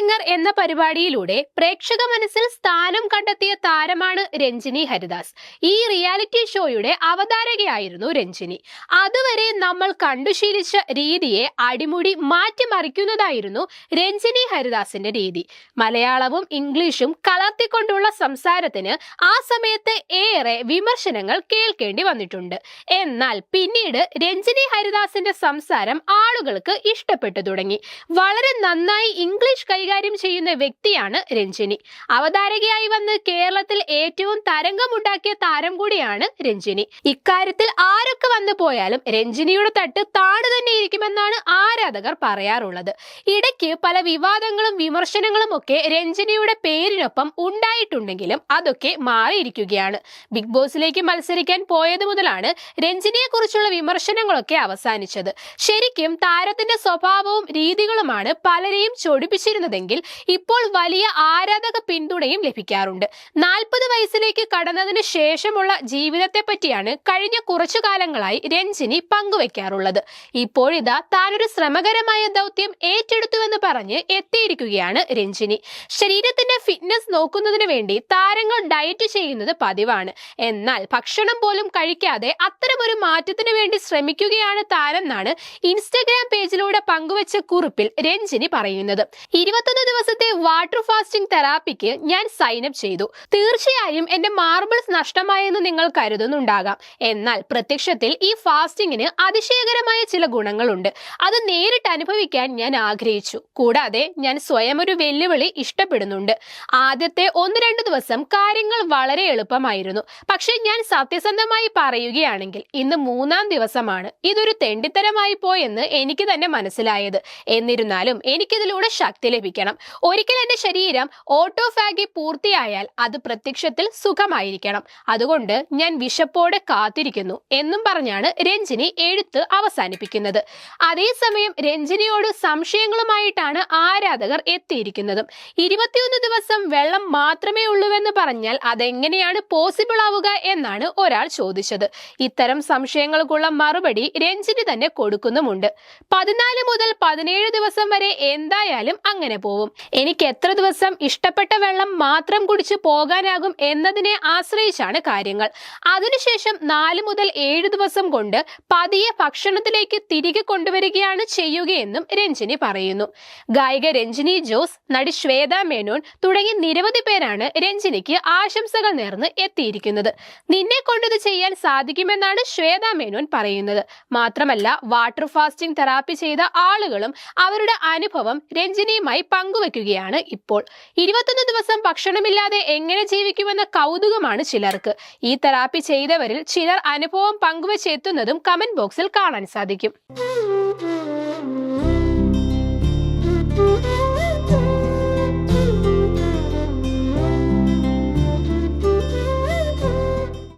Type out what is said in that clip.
Singer എന്ന പരിപാടിയിലൂടെ പ്രേക്ഷക മനസ്സിൽ സ്ഥാനം കണ്ടെത്തിയ താരമാണ് രഞ്ജിനി ഹരിദാസ്. ഈ റിയാലിറ്റി ഷോയുടെ അവതാരകയായിരുന്നു രഞ്ജിനി. അതുവരെ നമ്മൾ കണ്ടുശീലിച്ച രീതിയെ അടിമുടി മാറ്റിമറിക്കുന്നതായിരുന്നു രഞ്ജിനി ഹരിദാസിന്റെ രീതി. മലയാളവും ഇംഗ്ലീഷും കലർത്തിക്കൊണ്ടുള്ള സംസാരത്തിന് ആ സമയത്ത് ഏറെ വിമർശനങ്ങൾ കേൾക്കേണ്ടി വന്നിട്ടുണ്ട്. എന്നാൽ പിന്നീട് രഞ്ജിനി ഹരിദാസിന്റെ സംസാരം ആളുകൾക്ക് ഇഷ്ടപ്പെട്ടു തുടങ്ങി. വളരെ നന്നായി ഇംഗ്ലീഷ് കൈകാര്യം ചെയ്യുന്ന വ്യക്തിയാണ് രഞ്ജിനി. അവതാരകയായി വന്ന് കേരളത്തിൽ ഏറ്റവും തരംഗമുണ്ടാക്കിയ താരം കൂടിയാണ് രഞ്ജിനി. ഇക്കാര്യത്തിൽ ആരൊക്കെ വന്നു പോയാലും രഞ്ജിനിയുടെ തട്ട് താണു തന്നെ ഇരിക്കുമെന്നാണ് ആരാധകർ പറയാറുള്ളത്. ഇടയ്ക്ക് പല വിവാദങ്ങളും വിമർശനങ്ങളും ഒക്കെ രഞ്ജിനിയുടെ പേരിനൊപ്പം ഉണ്ടായിട്ടുണ്ടെങ്കിലും അതൊക്കെ മാറിയിരിക്കുകയാണ്. ബിഗ് ബോസിലേക്ക് മത്സരിക്കാൻ പോയത് മുതലാണ് രഞ്ജിനിയെ കുറിച്ചുള്ള വിമർശനങ്ങളൊക്കെ അവസാനിച്ചത്. ശരിക്കും താരത്തിന്റെ സ്വഭാവവും രീതികളുമാണ് പലരെയും ചൊടിപ്പിച്ചിരുന്നതെങ്കിൽ ഇപ്പോൾ വലിയ ആരാധക പിന്തുണയും ലഭിക്കാറുണ്ട്. നാൽപ്പത് വയസ്സിലേക്ക് കടന്നതിന് ശേഷമുള്ള ജീവിതത്തെ പറ്റിയാണ് കഴിഞ്ഞ കുറച്ചു കാലങ്ങളായി രഞ്ജിനി പങ്കുവെക്കാറുള്ളത്. ഇപ്പോഴിതാ താനൊരു ശ്രമകരമായ ദൗത്യം ഏറ്റെടുത്തുവെന്ന് പറഞ്ഞ് എത്തിയിരിക്കുകയാണ് രഞ്ജിനി. ശരീരത്തിന്റെ ഫിറ്റ്നസ് നോക്കുന്നതിന് വേണ്ടി താരങ്ങൾ ഡയറ്റ് ചെയ്യുന്നത് പതിവാണ്. എന്നാൽ ഭക്ഷണം പോലും കഴിക്കാതെ അത്തരമൊരു മാറ്റത്തിന് വേണ്ടി ശ്രമിക്കുകയാണ് താരെന്നാണ് ഇൻസ്റ്റഗ്രാം പേജിലൂടെ പങ്കുവച്ച കുറിപ്പിൽ രഞ്ജിനി പറയുന്നത്. ഇരുപത്തൊന്ന് ദിവസത്തെ വാട്ടർ ഫാസ്റ്റിംഗ് തെറാപ്പിക്ക് ഞാൻ സൈൻ അപ്പ് ചെയ്തു. തീർച്ചയായും എന്റെ മാർബിൾസ് നഷ്ടമായെന്ന് നിങ്ങൾ കരുതുന്നുണ്ടാകാം. എന്നാൽ പ്രത്യക്ഷത്തിൽ ഈ ഫാസ്റ്റിംഗിന് അതിശയകരമായ ചില ഗുണങ്ങളുണ്ട്. അത് നേരിട്ട് അനുഭവിക്കാൻ ഞാൻ ആഗ്രഹിച്ചു. കൂടാതെ ഞാൻ സ്വയം ഒരു വെല്ലുവിളി ഇഷ്ടപ്പെടുന്നുണ്ട്. ആദ്യത്തെ ഒന്ന് രണ്ട് ദിവസം കാര്യങ്ങൾ വളരെ എളുപ്പമായിരുന്നു. പക്ഷെ ഞാൻ സത്യസന്ധമായി പറയുകയാണെങ്കിൽ ഇന്ന് മൂന്നാം ദിവസമാണ്. ഇതൊരു തെണ്ടിത്തരമായി പോയെന്ന് എനിക്ക് തന്നെ മനസ്സിലായത്. എന്നിരുന്നാലും എനിക്കിതിലൂടെ ശക്തി ലഭിക്കണം ഒരിക്കൽ എന്റെ ശരീരം ഓട്ടോഫാഗി പൂർത്തിയായാൽ അത് പ്രത്യക്ഷത്തിൽ സുഖമായിരിക്കണം. അതുകൊണ്ട് ഞാൻ വിശപ്പോടെ കാത്തിരിക്കുന്നു എന്നും പറഞ്ഞാണ് രഞ്ജിനി എഴുത്ത് അവസാനിപ്പിക്കുന്നത്. അതേസമയം രഞ്ജിനിയോട് സംശയങ്ങളുമായിട്ടാണ് ആരാധകർ എത്തിയിരിക്കുന്നതും. ഇരുപത്തിയൊന്ന് ദിവസം വെള്ളം മാത്രമേ ഉള്ളൂവെന്ന് പറഞ്ഞാൽ അതെങ്ങനെയാണ് പോസിബിൾ ആവുക എന്നാണ് ഒരാൾ ചോദിച്ചത്. ഇത്തരം സംശയങ്ങൾക്കുള്ള മറുപടി രഞ്ജിനി തന്നെ കൊടുക്കുന്നുമുണ്ട്. പതിനാല് മുതൽ പതിനേഴ് ദിവസം വരെ എന്തായാലും അങ്ങനെ പോവും. എനിക്ക് എത്ര ദിവസം ഇഷ്ടപ്പെട്ട വെള്ളം മാത്രം കുടിച്ച് പോകാനാകും എന്നതിനെ ആശ്രയിച്ചാണ് കാര്യങ്ങൾ. അതിനുശേഷം നാല് മുതൽ ഏഴ് ദിവസം കൊണ്ട് പതിയെ ഭക്ഷണത്തിലേക്ക് തിരികെ കൊണ്ടുവരികയാണ് ചെയ്യുകയെന്നും രഞ്ജിനി പറയുന്നു. ഗായിക രഞ്ജിനി ജോസ് നടി ശ്വേത മേനോൻ തുടങ്ങി നിരവധി പേരാണ് രഞ്ജിനിക്ക് ആശംസകൾ നേർന്ന് എത്തിയിരിക്കുന്നത്. നിന്നെ കൊണ്ടിത് ചെയ്യാൻ സാധിക്കുമെന്നാണ് ശ്വേത മേനോൻ പറയുന്നത്. മാത്രമല്ല വാട്ടർ ഫാസ്റ്റിംഗ് തെറാപ്പി ചെയ്ത ആളുകളും അവരുടെ അനുഭവം രഞ്ജിനിയുമായി പങ്കുവെക്കുകയാണ് ഇപ്പോൾ. ഇരുപത്തൊന്ന് ദിവസം ഭക്ഷണമില്ലാതെ എങ്ങനെ ജീവിക്കുമെന്ന കൗതുകമാണ് ചിലർക്ക്. ഈ തെറാപ്പി ചെയ്തവരിൽ ചിലർ അനുഭവം പങ്കുവച്ചെത്തുന്നതും കമന്റ് ബോക്സിൽ കാണാൻ സാധിക്കും.